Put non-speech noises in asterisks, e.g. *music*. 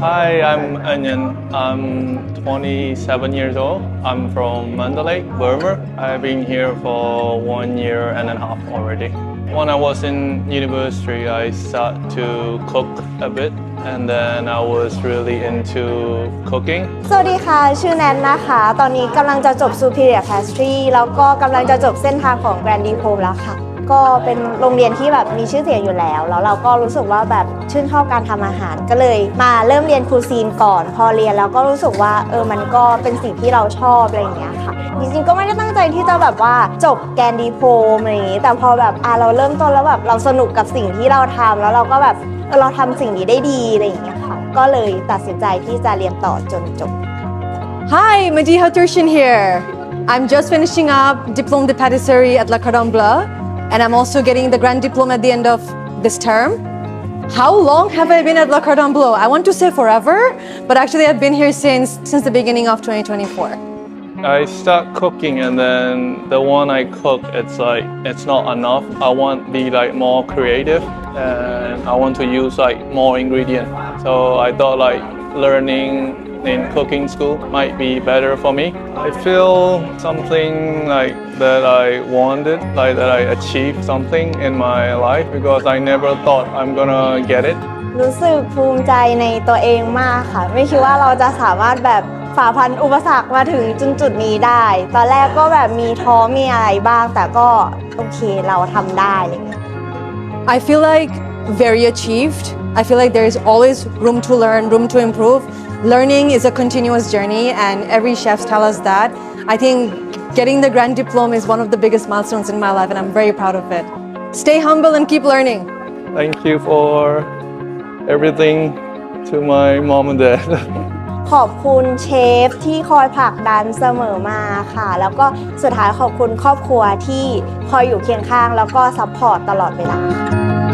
Hi, I'm Anyan. I'm 27 years old. I'm from Mandalay, Burma. I've been here for one year and a half already. When I was in university, I started to cook a bit, and then I was really into cooking. สวัสดีค่ะ ชื่อแนนนะคะ ตอนนี้กำลังจะจบ Superior Pastry แล้วก็กำลังจะจบเส้นทางของ Grand Diploma แล้วค่ะ ก็เป็นโรงเรียนที่แบบมีชื่อเสียงอยู่แล้ว แล้วเราก็รู้สึกว่าแบบชื่นชอบการทำอาหารก็เลยมาเริ่มเรียนครูซีนก่อน พอเรียนแล้วก็รู้สึกว่าเออมันก็เป็นสิ่งที่เราชอบอะไรอย่างเงี้ยค่ะจริงๆก็ไม่ได้ตั้งใจที่จะแบบว่าจบแกนดีโพมอะไรอย่างงี้แต่พอแบบอะเราเริ่มต้นแล้วแบบเราสนุกกับสิ่งที่เราทำแล้วเราก็แบบเออเราทำสิ่งนี้ได้ดีอะไรอย่างเงี้ยค่ะก็เลยตัดสินใจที่จะเรียนต่อจนจบ Hi, Madiha Turshin here. I'm just finishing up Diplôme de Patisserie at La Cordon Bleu, and I'm also getting the Grand Diploma at the end of this term. How long have I been at La Cordon Bleu? I want to say forever, but actually I've been here since since the beginning of 2024. I start cooking, and then the one I cook, it's like it's not enough. I want to be like more creative, and I want to use like more ingredient. So I thought like learning in cooking school might be better for me. I feel something like that I wanted, like that I achieved something in my life because I never thought I'm gonna get it. รู้สึกภูมิใจในตัวเองมากค่ะ ไม่คิดว่าเราจะสามารถแบบฝ่าพันอุปสรรคมาถึงจุดจุดๆนี้ได้ ตอนแรกก็แบบมีท้อมีอะไรบ้าง แต่ก็โอเคเราทำได้อะไรอย่างเงี้ย I feel like very achieved. I feel like there is always room to learn, room to improve. Learning is a continuous journey, and every chefs tell us that. I think getting the Grand Diplôme is one of the biggest milestones in my life, and I'm very proud of it. Stay humble and keep learning. Thank you for everything to my mom and dad. *laughs* ขอบคุณเชฟที่คอยผลักดันเสมอมาค่ะ แล้วก็สุดท้ายขอบคุณครอบครัวที่คอยอยู่เคียงข้าง แล้วก็ซัพพอร์ตตลอดเวลาค่ะ